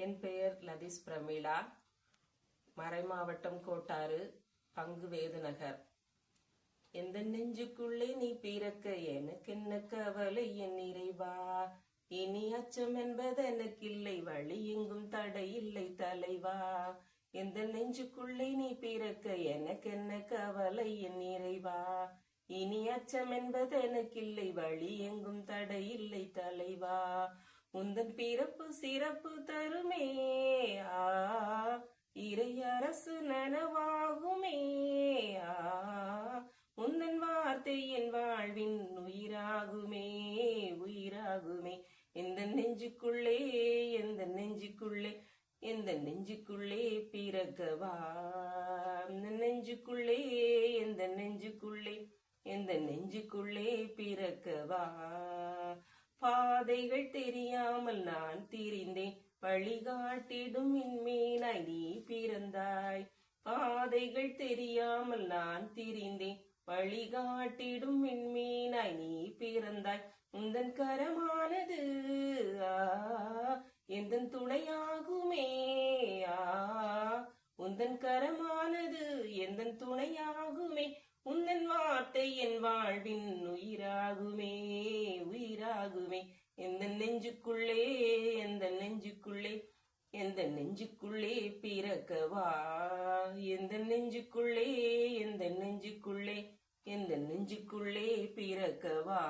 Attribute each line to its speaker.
Speaker 1: என் பெயர் லதீஸ் பிரமிளா. மறைமாவட்டம் கோட்டாறு பங்கு வேதுநகர். எந்த நெஞ்சுக்குள்ளே நீ பிறக்க எனக்கு என்ன கவலை? என் நிறைவா இனி அச்சம் என்பது எனக்கில்லை. வழி எங்கும் தடை இல்லை தலைவா. எந்த நெஞ்சுக்குள்ளே நீ பிறக்க எனக்கு என்ன கவலை? என் நிறைவா இனி அச்சம் என்பது எனக்கில்லை. வழி எங்கும் தடை இல்லை தலைவா. உந்தன் பிறப்பு சிறப்பு தருமே. ஆ இறை அரசு நனவாகுமே. ஆ உந்தன் வார்த்தை என் வாழ்வின் உயிராகுமே உயிராகுமே. எந்த நெஞ்சுக்குள்ளே எந்த நெஞ்சுக்குள்ளே எந்த நெஞ்சுக்குள்ளே பிறக்கவா இந்த நெஞ்சுக்குள்ளே எந்த நெஞ்சுக்குள்ளே எந்த நெஞ்சுக்குள்ளே பிறக்கவா பாதைகள் தெரியாமல் நான் திரிந்தேன். வழிகாட்டிடும் விண்மீனாய் நீ பிறந்தாய். பாதைகள் தெரியாமல் நான் திரிந்தேன். வழிகாட்டிடும் மின்மீனாய் நீ பிறந்தாய். உந்தன் கரமானது ஆ எந்தன் துணையாகுமே ஆ. உந்தன் கரமானது எந்த துணையாகுமே. உந்தன் வார்த்தை என் வாழ்வின் உயிராகுமே. ஆகுமே. எந்த நெஞ்சுக்குள்ளே எந்த நெஞ்சுக்குள்ளே எந்த நெஞ்சுக்குள்ளே பிறக்கவா? எந்த நெஞ்சுக்குள்ளே எந்த நெஞ்சுக்குள்ளே எந்த நெஞ்சுக்குள்ளே பிறக்கவா?